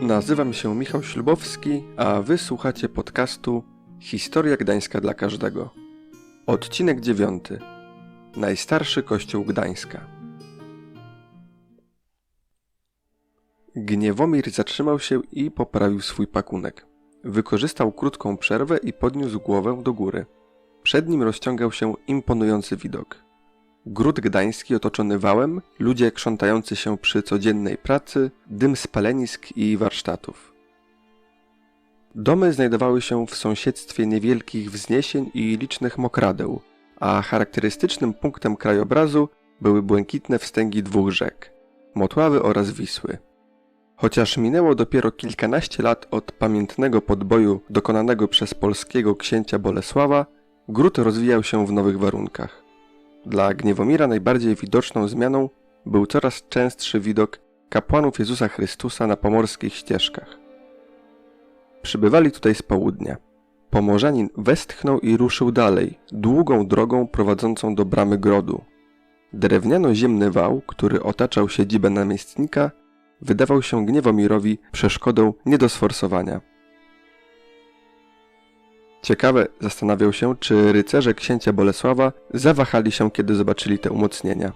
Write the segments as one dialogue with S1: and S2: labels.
S1: Nazywam się Michał Ślubowski, a wy słuchacie podcastu Historia Gdańska dla każdego. Odcinek dziewiąty. Najstarszy kościół Gdańska. Gniewomir zatrzymał się i poprawił swój pakunek. Wykorzystał krótką przerwę i podniósł głowę do góry. Przed nim rozciągał się imponujący widok. Gród gdański otoczony wałem, ludzie krzątający się przy codziennej pracy, dym spalenisk i warsztatów. Domy znajdowały się w sąsiedztwie niewielkich wzniesień i licznych mokradeł, a charakterystycznym punktem krajobrazu były błękitne wstęgi dwóch rzek Motławy oraz Wisły. Chociaż minęło dopiero kilkanaście lat od pamiętnego podboju dokonanego przez polskiego księcia Bolesława, gród rozwijał się w nowych warunkach. Dla Gniewomira najbardziej widoczną zmianą był coraz częstszy widok kapłanów Jezusa Chrystusa na pomorskich ścieżkach. Przybywali tutaj z południa. Pomorzanin westchnął i ruszył dalej, długą drogą prowadzącą do bramy grodu. Drewniano-ziemny wał, który otaczał siedzibę namiestnika, wydawał się Gniewomirowi przeszkodą nie do sforsowania. Ciekawe, zastanawiał się, czy rycerze księcia Bolesława zawahali się, kiedy zobaczyli te umocnienia.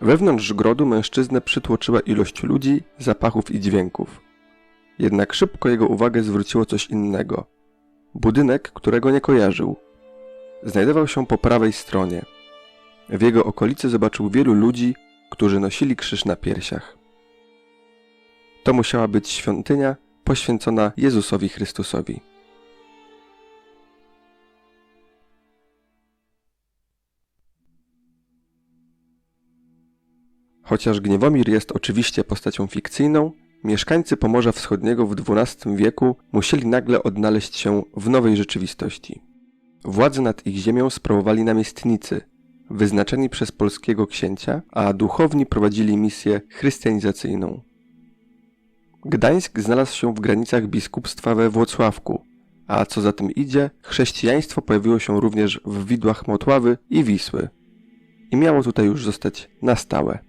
S1: Wewnątrz grodu mężczyznę przytłoczyła ilość ludzi, zapachów i dźwięków. Jednak szybko jego uwagę zwróciło coś innego. Budynek, którego nie kojarzył. Znajdował się po prawej stronie. W jego okolicy zobaczył wielu ludzi, którzy nosili krzyż na piersiach. To musiała być świątynia poświęcona Jezusowi Chrystusowi. Chociaż Gniewomir jest oczywiście postacią fikcyjną, mieszkańcy Pomorza Wschodniego w XII wieku musieli nagle odnaleźć się w nowej rzeczywistości. Władzę nad ich ziemią sprawowali namiestnicy, wyznaczeni przez polskiego księcia, a duchowni prowadzili misję chrystianizacyjną. Gdańsk znalazł się w granicach biskupstwa we Włocławku, a co za tym idzie, chrześcijaństwo pojawiło się również w widłach Motławy i Wisły i miało tutaj już zostać na stałe.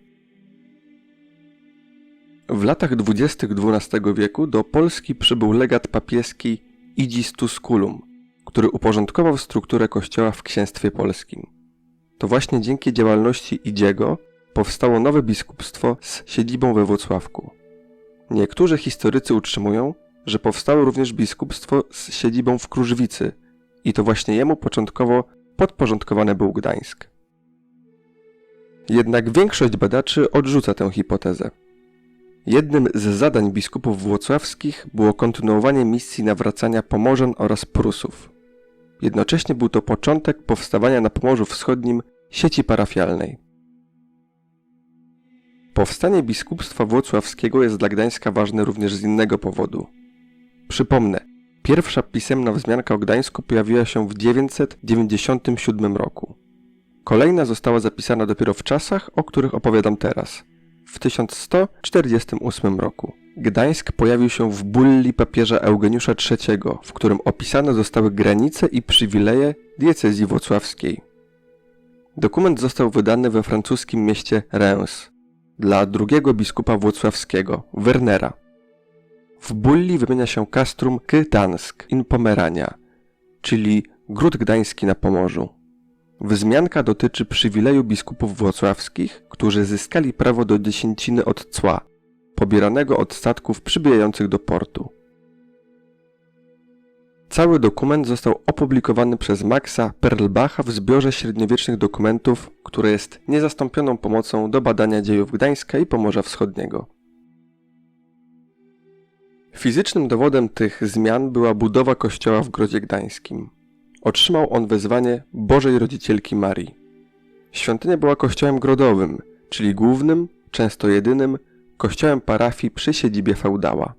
S1: W latach dwudziestych XII wieku do Polski przybył legat papieski Igis Tusculum, który uporządkował strukturę kościoła w księstwie polskim. To właśnie dzięki działalności Idziego powstało nowe biskupstwo z siedzibą we Włocławku. Niektórzy historycy utrzymują, że powstało również biskupstwo z siedzibą w Krużwicy i to właśnie jemu początkowo podporządkowany był Gdańsk. Jednak większość badaczy odrzuca tę hipotezę. Jednym z zadań biskupów włocławskich było kontynuowanie misji nawracania Pomorzan oraz Prusów. Jednocześnie był to początek powstawania na Pomorzu Wschodnim sieci parafialnej. Powstanie biskupstwa włocławskiego jest dla Gdańska ważne również z innego powodu. Przypomnę, pierwsza pisemna wzmianka o Gdańsku pojawiła się w 997 roku. Kolejna została zapisana dopiero w czasach, o których opowiadam teraz – w 1148 roku. Gdańsk pojawił się w bulli papieża Eugeniusza III, w którym opisane zostały granice i przywileje diecezji włocławskiej. Dokument został wydany we francuskim mieście Reims dla drugiego biskupa włocławskiego, Wernera. W bulli wymienia się Castrum Gdansk in Pomerania, czyli Gród Gdański na Pomorzu. Wzmianka dotyczy przywileju biskupów włocławskich, którzy zyskali prawo do dziesięciny od cła, pobieranego od statków przybijających do portu. Cały dokument został opublikowany przez Maxa Perlbacha w zbiorze średniowiecznych dokumentów, które jest niezastąpioną pomocą do badania dziejów Gdańska i Pomorza Wschodniego. Fizycznym dowodem tych zmian była budowa kościoła w Grodzie Gdańskim. Otrzymał on wezwanie Bożej Rodzicielki Marii. Świątynia była kościołem grodowym, czyli głównym, często jedynym, kościołem parafii przy siedzibie feudała.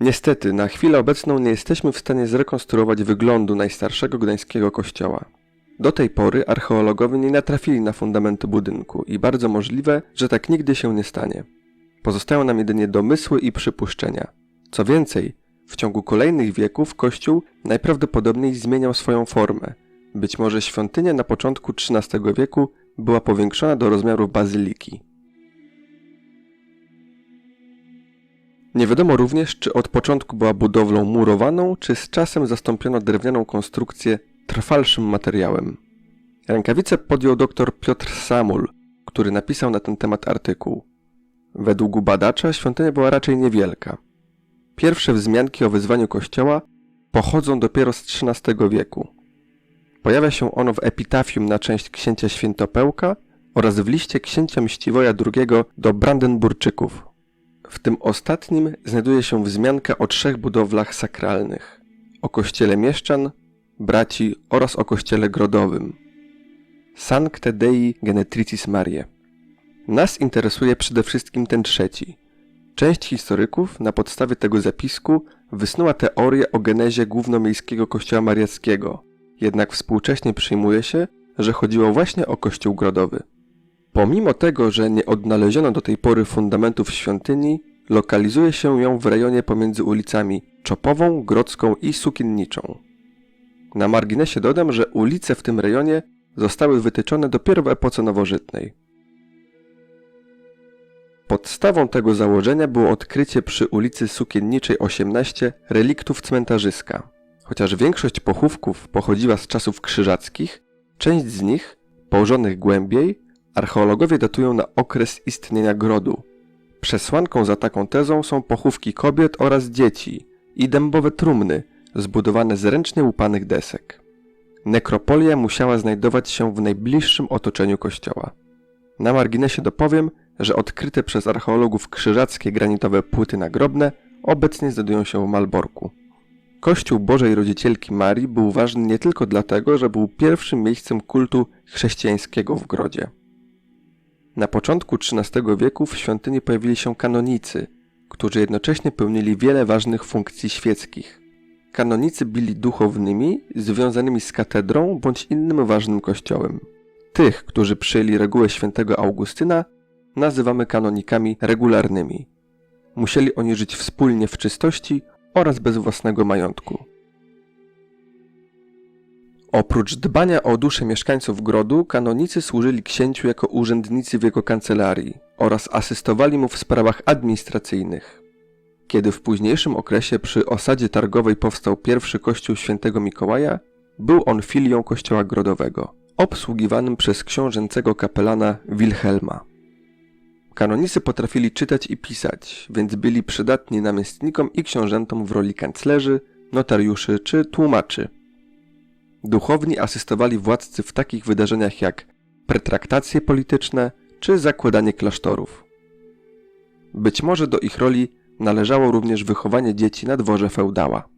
S1: Niestety, na chwilę obecną nie jesteśmy w stanie zrekonstruować wyglądu najstarszego gdańskiego kościoła. Do tej pory archeologowie nie natrafili na fundamenty budynku i bardzo możliwe, że tak nigdy się nie stanie. Pozostają nam jedynie domysły i przypuszczenia. Co więcej, w ciągu kolejnych wieków Kościół najprawdopodobniej zmieniał swoją formę. Być może świątynia na początku XIII wieku była powiększona do rozmiarów bazyliki. Nie wiadomo również, czy od początku była budowlą murowaną, czy z czasem zastąpiono drewnianą konstrukcję trwalszym materiałem. Rękawice podjął dr Piotr Samul, który napisał na ten temat artykuł. Według badacza świątynia była raczej niewielka. Pierwsze wzmianki o wyzwaniu kościoła pochodzą dopiero z XIII wieku. Pojawia się ono w epitafium na część księcia Świętopełka oraz w liście księcia Mściwoja II do Brandenburczyków. W tym ostatnim znajduje się wzmianka o trzech budowlach sakralnych: o kościele mieszczan, braci oraz o kościele grodowym. Sancte Dei Genetricis Mariae. Nas interesuje przede wszystkim ten trzeci. Część historyków na podstawie tego zapisku wysnuła teorię o genezie głównomiejskiego kościoła mariackiego, jednak współcześnie przyjmuje się, że chodziło właśnie o kościół grodowy. Pomimo tego, że nie odnaleziono do tej pory fundamentów świątyni, lokalizuje się ją w rejonie pomiędzy ulicami Czopową, Grodzką i Sukienniczą. Na marginesie dodam, że ulice w tym rejonie zostały wytyczone dopiero w epoce nowożytnej. Podstawą tego założenia było odkrycie przy ulicy Sukienniczej 18 reliktów cmentarzyska. Chociaż większość pochówków pochodziła z czasów krzyżackich, część z nich, położonych głębiej, archeologowie datują na okres istnienia grodu. Przesłanką za taką tezą są pochówki kobiet oraz dzieci i dębowe trumny zbudowane z ręcznie łupanych desek. Nekropolia musiała znajdować się w najbliższym otoczeniu kościoła. Na marginesie dopowiem, że odkryte przez archeologów krzyżackie granitowe płyty nagrobne obecnie znajdują się w Malborku. Kościół Bożej Rodzicielki Marii był ważny nie tylko dlatego, że był pierwszym miejscem kultu chrześcijańskiego w Grodzie. Na początku XIII wieku w świątyni pojawili się kanonicy, którzy jednocześnie pełnili wiele ważnych funkcji świeckich. Kanonicy byli duchownymi związanymi z katedrą bądź innym ważnym kościołem. Tych, którzy przyjęli regułę świętego Augustyna, nazywamy kanonikami regularnymi. Musieli oni żyć wspólnie w czystości oraz bez własnego majątku. Oprócz dbania o dusze mieszkańców grodu, kanonicy służyli księciu jako urzędnicy w jego kancelarii oraz asystowali mu w sprawach administracyjnych. Kiedy w późniejszym okresie przy osadzie targowej powstał pierwszy kościół świętego Mikołaja, był on filią kościoła grodowego, obsługiwanym przez książęcego kapelana Wilhelma. Kanonicy potrafili czytać i pisać, więc byli przydatni namiestnikom i książętom w roli kanclerzy, notariuszy czy tłumaczy. Duchowni asystowali władcy w takich wydarzeniach jak pretraktacje polityczne czy zakładanie klasztorów. Być może do ich roli należało również wychowanie dzieci na dworze feudała.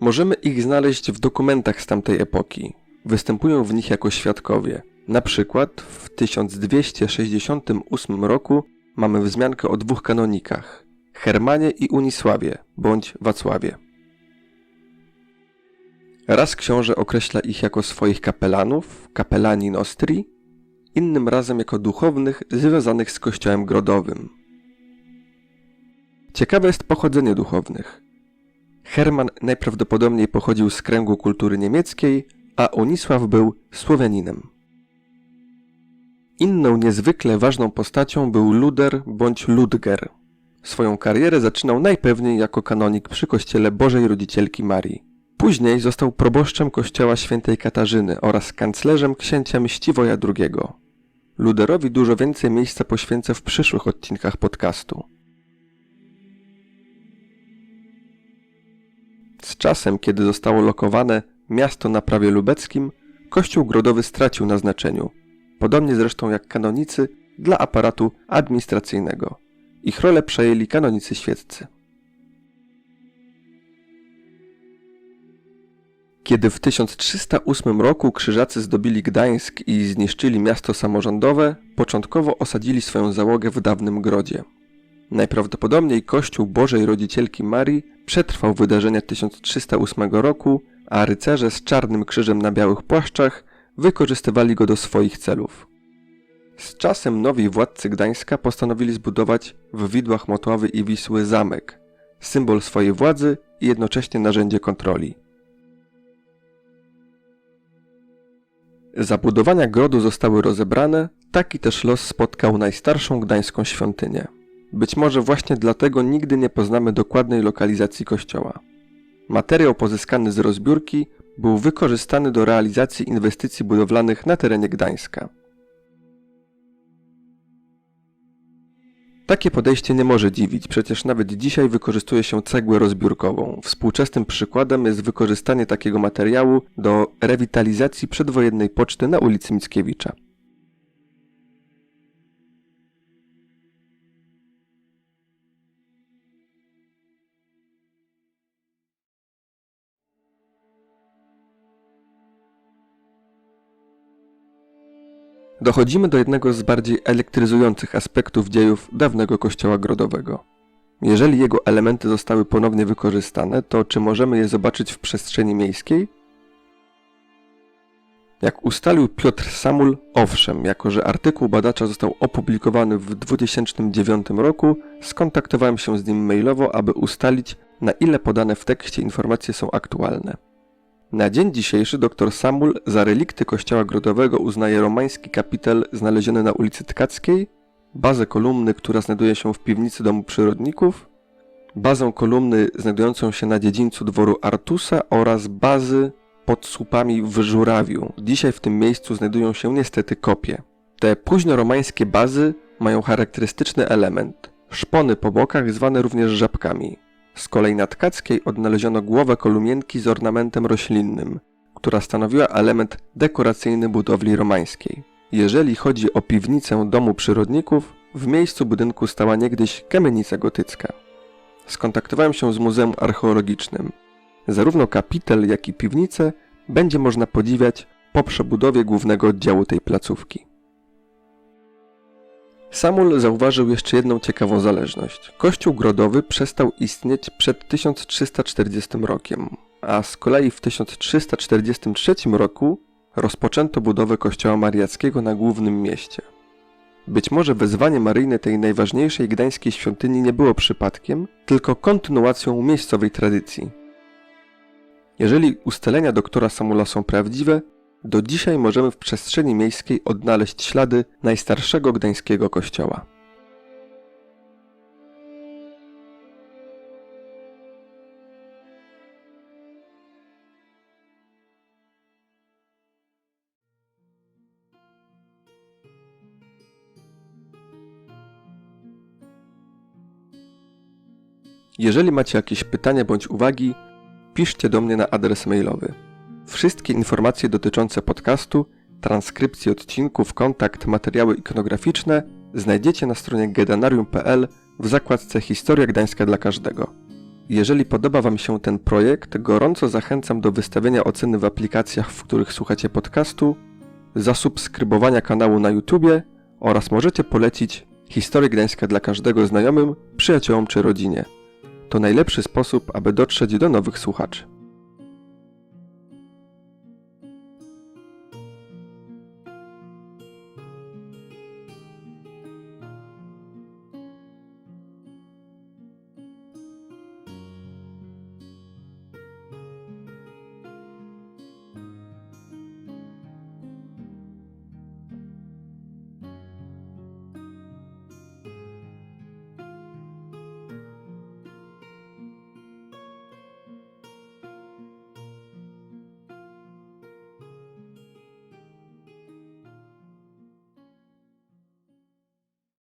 S1: Możemy ich znaleźć w dokumentach z tamtej epoki. Występują w nich jako świadkowie. Na przykład w 1268 roku mamy wzmiankę o dwóch kanonikach Hermanie i Unisławie bądź Wacławie. Raz książę określa ich jako swoich kapelanów, kapelani nostri, innym razem jako duchownych związanych z kościołem grodowym. Ciekawe jest pochodzenie duchownych. Herman najprawdopodobniej pochodził z kręgu kultury niemieckiej, a Unisław był Słowianinem. Inną niezwykle ważną postacią był Luder bądź Ludger. Swoją karierę zaczynał najpewniej jako kanonik przy kościele Bożej Rodzicielki Marii. Później został proboszczem kościoła świętej Katarzyny oraz kanclerzem księcia Mściwoja II. Luderowi dużo więcej miejsca poświęcę w przyszłych odcinkach podcastu. Z czasem, kiedy zostało lokowane miasto na prawie lubeckim, kościół grodowy stracił na znaczeniu, podobnie zresztą jak kanonicy dla aparatu administracyjnego. Ich rolę przejęli kanonicy świeccy. Kiedy w 1308 roku krzyżacy zdobili Gdańsk i zniszczyli miasto samorządowe, początkowo osadzili swoją załogę w dawnym grodzie. Najprawdopodobniej Kościół Bożej Rodzicielki Marii przetrwał wydarzenia 1308 roku, a rycerze z czarnym krzyżem na białych płaszczach wykorzystywali go do swoich celów. Z czasem nowi władcy Gdańska postanowili zbudować w widłach Motławy i Wisły zamek, symbol swojej władzy i jednocześnie narzędzie kontroli. Zabudowania grodu zostały rozebrane, Taki też los spotkał najstarszą gdańską świątynię. Być może właśnie dlatego nigdy nie poznamy dokładnej lokalizacji kościoła. Materiał pozyskany z rozbiórki był wykorzystany do realizacji inwestycji budowlanych na terenie Gdańska. Takie podejście nie może dziwić, przecież nawet dzisiaj wykorzystuje się cegłę rozbiórkową. Współczesnym przykładem jest wykorzystanie takiego materiału do rewitalizacji przedwojennej poczty na ulicy Mickiewicza. Dochodzimy do jednego z bardziej elektryzujących aspektów dziejów dawnego kościoła grodowego. Jeżeli jego elementy zostały ponownie wykorzystane, to czy możemy je zobaczyć w przestrzeni miejskiej? Jak ustalił Piotr Samul, owszem, jako że artykuł badacza został opublikowany w 2009 roku, skontaktowałem się z nim mailowo, aby ustalić, na ile podane w tekście informacje są aktualne. Na dzień dzisiejszy dr Samul za relikty kościoła grodowego uznaje romański kapitel znaleziony na ulicy Tkackiej, bazę kolumny, która znajduje się w piwnicy Domu Przyrodników, bazę kolumny znajdującą się na dziedzińcu dworu Artusa oraz bazy pod słupami w Żurawiu. Dzisiaj w tym miejscu znajdują się niestety kopie. Te późnoromańskie bazy mają charakterystyczny element. Szpony po bokach zwane również żabkami. Z kolei na Tkackiej odnaleziono głowę kolumienki z ornamentem roślinnym, która stanowiła element dekoracyjny budowli romańskiej. Jeżeli chodzi o piwnicę domu przyrodników, w miejscu budynku stała niegdyś kamienica gotycka. Skontaktowałem się z Muzeum Archeologicznym. Zarówno kapitel, jak i piwnicę będzie można podziwiać po przebudowie głównego oddziału tej placówki. Samul zauważył jeszcze jedną ciekawą zależność. Kościół grodowy przestał istnieć przed 1340 rokiem, a z kolei w 1343 roku rozpoczęto budowę kościoła mariackiego na głównym mieście. Być może wezwanie maryjne tej najważniejszej gdańskiej świątyni nie było przypadkiem, tylko kontynuacją miejscowej tradycji. Jeżeli ustalenia doktora Samula są prawdziwe, do dzisiaj możemy w przestrzeni miejskiej odnaleźć ślady najstarszego gdańskiego kościoła. Jeżeli macie jakieś pytania bądź uwagi, piszcie do mnie na adres mailowy Wszystkie informacje dotyczące podcastu, transkrypcji odcinków, kontakt, materiały ikonograficzne znajdziecie na stronie gedanarium.pl w zakładce Historia Gdańska dla każdego. Jeżeli podoba Wam się ten projekt, gorąco zachęcam do wystawienia oceny w aplikacjach, w których słuchacie podcastu, zasubskrybowania kanału na YouTubie oraz możecie polecić Historię Gdańska dla każdego znajomym, przyjaciołom czy rodzinie. To najlepszy sposób, aby dotrzeć do nowych słuchaczy.